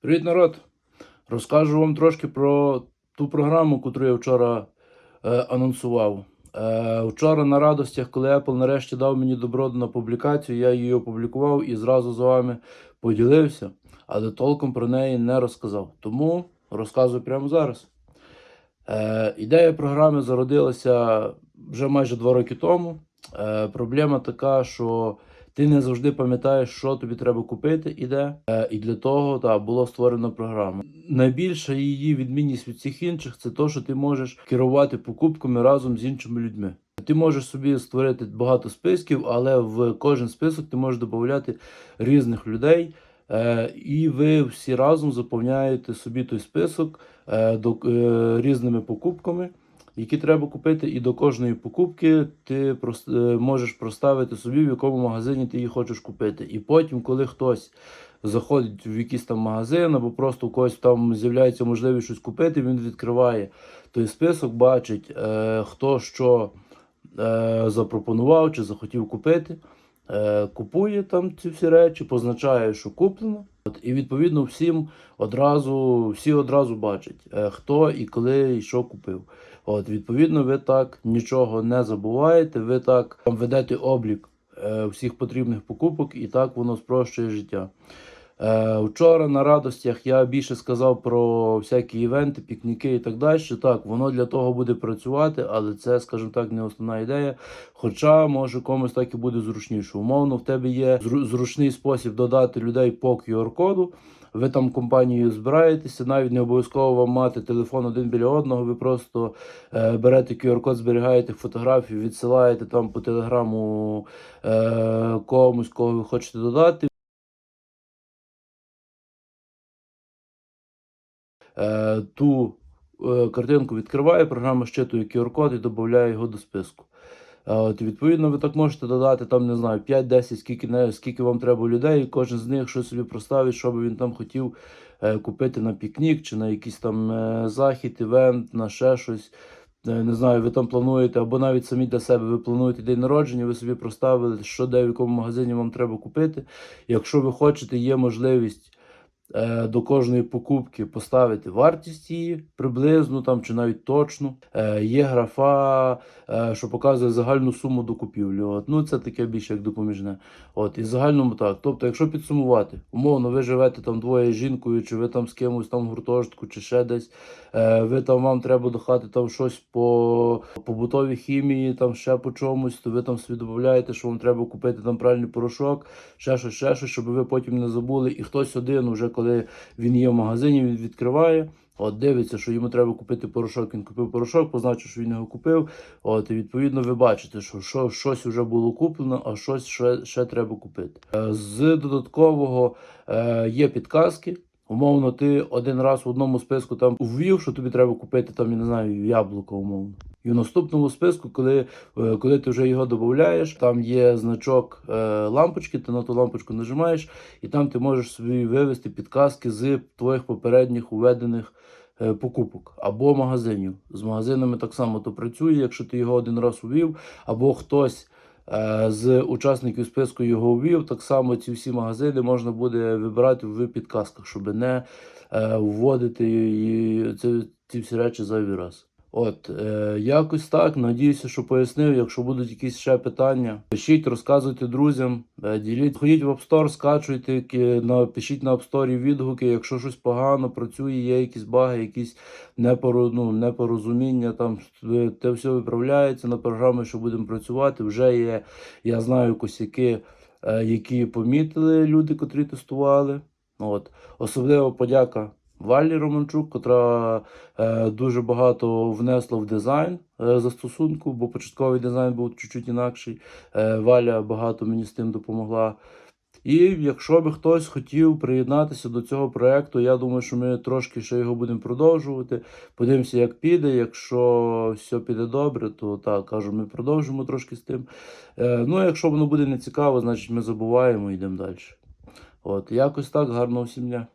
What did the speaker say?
Привіт, народ! Розкажу вам трошки про ту програму, яку я вчора е, анонсував. Е, вчора на радостях, коли Apple нарешті дав мені добро на публікацію, я її опублікував і зразу з вами поділився, але толком про неї не розказав. Тому розказую прямо зараз. Е, ідея програми зародилася вже майже два роки тому. Е, проблема така, що ти не завжди пам'ятаєш, що тобі треба купити і де. Е, і для того та, було створено програму. Найбільша її відмінність від всіх інших це те, що ти можеш керувати покупками разом з іншими людьми. Ти можеш собі створити багато списків, але в кожен список ти можеш додати різних людей. Е, і ви всі разом заповняєте собі той список е, до, е, різними покупками, які треба купити, і до кожної покупки ти е, можеш проставити собі, в якому магазині ти її хочеш купити. І потім, коли хтось заходить в якийсь там магазин, або просто у когось там з'являється можливість щось купити, він відкриває той список, бачить, е, хто що е, запропонував чи захотів купити. Купує там ці всі речі, позначає, що куплено. І відповідно всім одразу, всі одразу бачать, е, хто і коли і що купив. От, відповідно, ви так нічого не забуваєте, ви так ведете облік е, всіх потрібних покупок, і так воно спрощує життя. Е, вчора на радостях я більше сказав про всякі івенти, пікніки і так далі. Так, воно для того буде працювати, але це, скажімо так, не основна ідея. Хоча може комусь так і буде зручніше. Умовно, в тебе є зру- зручний спосіб додати людей по QR-коду. Ви там компанією збираєтеся, навіть не обов'язково вам мати телефон один біля одного. Ви просто е, берете QR-код, зберігаєте фотографію, відсилаєте там по телеграму е, комусь, кого ви хочете додати. Ту е, картинку відкриває, програма щитує QR-код і додає його до списку. Е, От, відповідно, ви так можете додати там, не знаю, 5-10, скільки, не, скільки вам треба людей, і кожен з них щось собі проставить, що би він там хотів е, купити на пікнік чи на якийсь там е, захід, івент, на ще щось. Е, Не знаю, ви там плануєте, або навіть самі для себе ви плануєте день народження, ви собі проставили, що де в якому магазині вам треба купити. Якщо ви хочете, є можливість е, до кожної покупки поставити вартість її приблизно там чи навіть точну. Е, є графа, е, що показує загальну суму до купівлі. От. Ну, це таке більше як допоміжне. От, і загальному так. Тобто, якщо підсумувати, умовно, ви живете там двоє з жінкою, чи ви там з кимось там гуртожитку, чи ще десь, е, ви там вам треба до хати там щось по побутовій хімії, там ще по чомусь, то ви там собі додаєте, що вам треба купити там пральний порошок, ще щось, ще щось, щоб ви потім не забули. І хтось один, уже коли він є в магазині, він відкриває. От дивиться, що йому треба купити порошок. Він купив порошок, позначив, що він його купив. От і відповідно ви бачите, що, що щось вже було куплено, а щось ще, ще треба купити. Е, З додаткового е, є підказки. Умовно, ти один раз в одному списку там ввів, що тобі треба купити там, я не знаю, яблуко, умовно. І в наступному списку, коли, е, коли ти вже його додаєш, там є значок е, лампочки, ти на ту лампочку нажимаєш, і там ти можеш собі вивести підказки з твоїх попередніх уведених е, покупок або магазинів. З магазинами так само то працює, якщо ти його один раз увів, або хтось. Е, З учасників списку його ввів, так само ці всі магазини можна буде вибирати в підказках, щоб не е, вводити ці, всі речі зайвий раз. От, е, якось так. Надіюся, що пояснив. Якщо будуть якісь ще питання, пишіть, розказуйте друзям, е, діліть. Ходіть в App Store, скачуйте, на- пишіть на App Store відгуки. Якщо щось погано працює, є якісь баги, якісь непоро, ну, непорозуміння, там те все виправляється на програми, що будемо працювати. Вже є, я знаю, косяки, е, які помітили люди, котрі тестували. От. Особливо подяка Валі Романчук, котра е, дуже багато внесла в дизайн е, застосунку, бо початковий дизайн був чуть-чуть інакший. Е, Валя багато мені з тим допомогла. І якщо би хтось хотів приєднатися до цього проекту, я думаю, що ми трошки ще його будемо продовжувати. Подивимося, як піде. Якщо все піде добре, то так кажу, ми продовжимо трошки з тим. Е, ну, якщо воно буде не цікаво, значить ми забуваємо і йдемо далі. От, якось так, гарного всім дня.